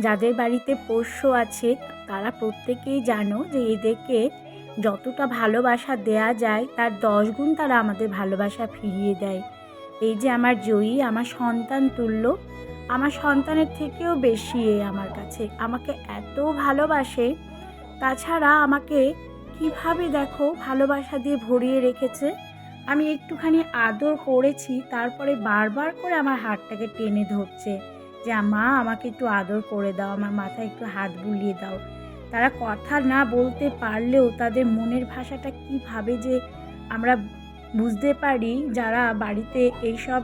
যাদের বাড়িতে পোষ্য আছে, তারা প্রত্যেকেই জানো যে এদেরকে যতটা ভালোবাসা দেয়া যায়, তার দশ গুণ তারা আমাদের ভালোবাসা ফিরিয়ে দেয়। এই যে আমার জয়ী, আমার সন্তান তুল্য, আমার সন্তানের থেকেও বেশি এ আমার কাছে। আমাকে এত ভালোবাসে, তাছাড়া আমাকে কীভাবে দেখো ভালোবাসা দিয়ে ভরিয়ে রেখেছে? আমি একটুখানি আদর করেছি, তারপরে বারবার করে আমার হাতটাকে টেনে ধরছে। যে, মা, আমাকে একটু আদর করে দাও, আমার মাথায় একটু হাত বুলিয়ে দাও। তারা কথা না বলতে পারলেও তাদের মনের ভাষাটা কীভাবে যে আমরা বুঝতে পারি, যারা বাড়িতে এইসব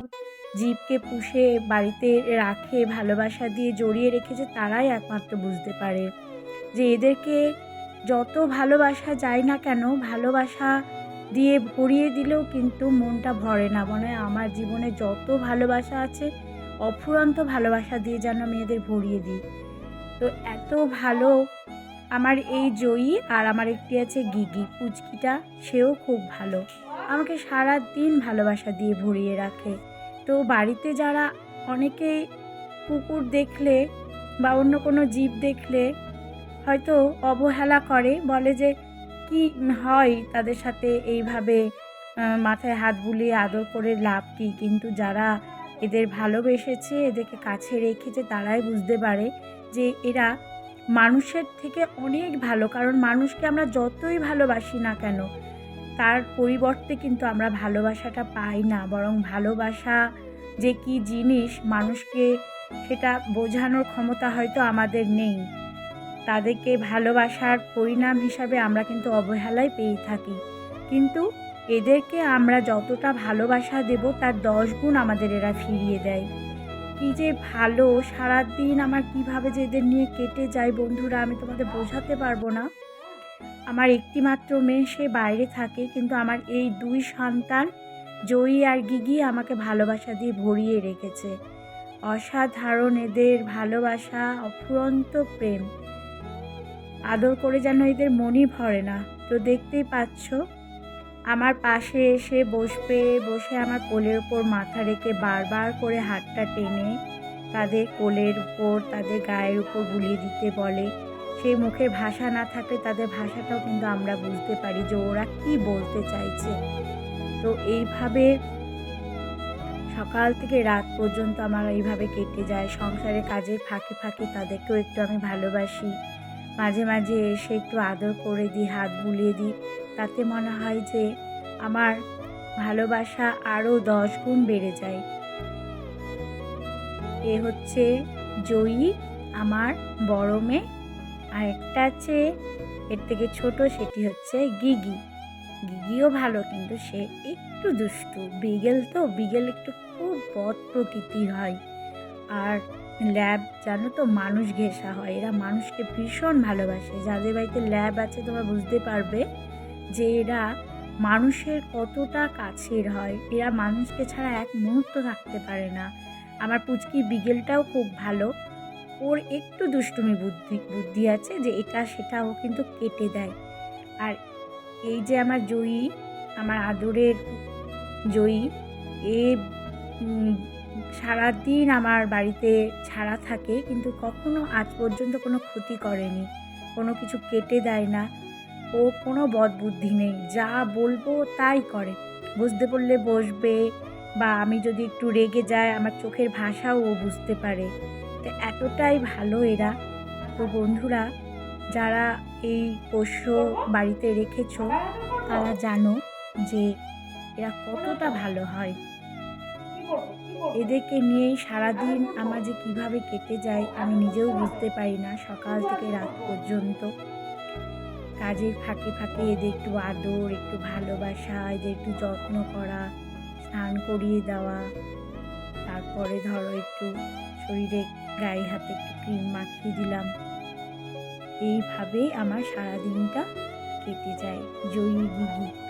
জীবকে পুষে, বাড়িতে রাখে, ভালোবাসা দিয়ে জড়িয়ে রেখেছে, তারাই একমাত্র বুঝতে পারে যে, এদেরকে যত ভালোবাসা যায় না কেন, ভালোবাসা দিয়ে ভরিয়ে দিলেও কিন্তু মনটা ভরে না। মনে হয় আমার জীবনে যত ভালোবাসা আছে অফুরন্ত ভালোবাসা দিয়ে যেন আমি এদের ভরিয়ে দিই। তো এত ভালো আমার এই জয়ী আর আমার একটি আছে গিগি। পুচকিটা, সেও খুব ভালো। আমাকে সারা দিন ভালোবাসা দিয়ে ভরিয়ে রাখে। তো বাড়িতে যারা অনেকে কুকুর দেখলে বা অন্য কোনো জীব দেখলে হয়তো অবহেলা করে, বলে যে, কি হয় তাদের সাথে এইভাবে মাথায় হাত বুলিয়ে আদর করে লাভ কী? কিন্তু যারা এদের ভালোবেসেছে, এদেরকে কাছে রেখেছে তারাই বুঝতে পারে যে এরা মানুষের থেকে অনেক ভালো। কারণ মানুষকে আমরা যতই ভালোবাসি না কেন, তার পরিবর্তে কিন্তু আমরা ভালোবাসাটা পাই না। বরং ভালোবাসা যে কি জিনিস, মানুষকে সেটা বোঝানোর ক্ষমতা হয়তো আমাদের নেই। তাদেরকে ভালোবাসার পরিণাম হিসাবে আমরা কিন্তু অবহেলাই পেয়ে থাকি। কিন্তু এদেরকে আমরা যতটা ভালোবাসা দেব, তার দশ গুণ আমাদের এরা ফিরিয়ে দেয়। কি যে ভালো, সারাদিন আমার কীভাবে যে এদের নিয়ে কেটে যায় বন্ধুরা, আমি তোমাদের বোঝাতে পারব না। আমার একটিমাত্র মেয়ে, সে বাইরে থাকে, কিন্তু আমার এই দুই সন্তান, জয়ী আর গিগি, আমাকে ভালোবাসা দিয়ে ভরিয়ে রেখেছে। অসাধারণ এদের ভালোবাসা, অফুরন্ত প্রেম। আদর করে যেন এদের মনই ভরে না। তো দেখতেই পাচ্ছ আমার পাশে এসে বসবে, বসে আমার কোলের উপর মাথা রেখে বারবার করে হাতটা টেনে তাদের কোলের উপর, তাদের গায়ের উপর বুলিয়ে দিতে বলে। সেই মুখের ভাষা না থাকলে তাদের ভাষাটাও কিন্তু আমরা বুঝতে পারি যে ওরা কি বলতে চাইছে। তো এইভাবে সকাল থেকে রাত পর্যন্ত আমার এইভাবে কেটে যায়। সংসারে কাজের ফাঁকে ফাঁকে তাদেরকেও একটু আমি ভালোবাসি। মাঝে মাঝে এসে একটু আদর করে দিই, হাত বুলিয়ে দিই। তাতে মনে হয় যে আমার ভালোবাসা আরও দশ গুণ বেড়ে যায়। এ হচ্ছে জয়ী, আমার বড় মেয়ে। আর একটা আছে, এর থেকে ছোট সেটি হচ্ছে গিগি। গিগিও ভালো, কিন্তু সে একটু দুষ্টু। বিগেল তো, বিগেল একটু খুব বদ প্রকৃতির হয়। আর ল্যাব, জানো তো, মানুষ ঘেঁষা হয়। এরা মানুষকে ভীষণ ভালোবাসে। যাদের বাড়িতে ল্যাব আছে, তোমরা বুঝতে পারবে। যে এরা মানুষের কতটা কাছের হয়। এরা মানুষকে ছাড়া এক মুহূর্ত থাকতে পারে না। আমার পুচকি বিগেলটাও খুব ভালো। ওর একটু দুষ্টুমি বুদ্ধি বুদ্ধি আছে যে এটা সেটা ও কিন্তু কেটে দেয়। আর এই যে আমার জয়ী, আমার আদরের জয়ী, এ সারাদিন আমার বাড়িতে ছাড়া থাকে, কিন্তু কখনো আজ পর্যন্ত কোনো ক্ষতি করেনি। কোনো কিছু কেটে দেয় না। ও কোনো বদ বুদ্ধি নেই। যা বলব তাই করে। বুঝতে বললে বসবে বা আমি যদি একটু রেগে যাই, আমার চোখের ভাষাও ও বুঝতে পারে। তো এতটাই ভালো এরা। তো বন্ধুরা, যারা এই পোষ্য বাড়িতে রেখেছ, তারা জানো যে এরা কতটা ভালো হয়। এদেরকে নিয়েই সারাদিন আমার যে কীভাবে কেটে যায়, আমি নিজেও বুঝতে পারি না সকাল থেকে রাত পর্যন্ত। কাজের ফাঁকে ফাঁকে এদের একটু আদর, একটু ভালোবাসা, এদের একটু যত্ন করা, স্নান করিয়ে দেওয়া। তারপরে ধরো একটু শরীরে গায়ে হাতে একটু ক্রিম মাখিয়ে দিলাম। এইভাবেই আমার সারাদিনটা কেটে যায়। জয়ী গিগি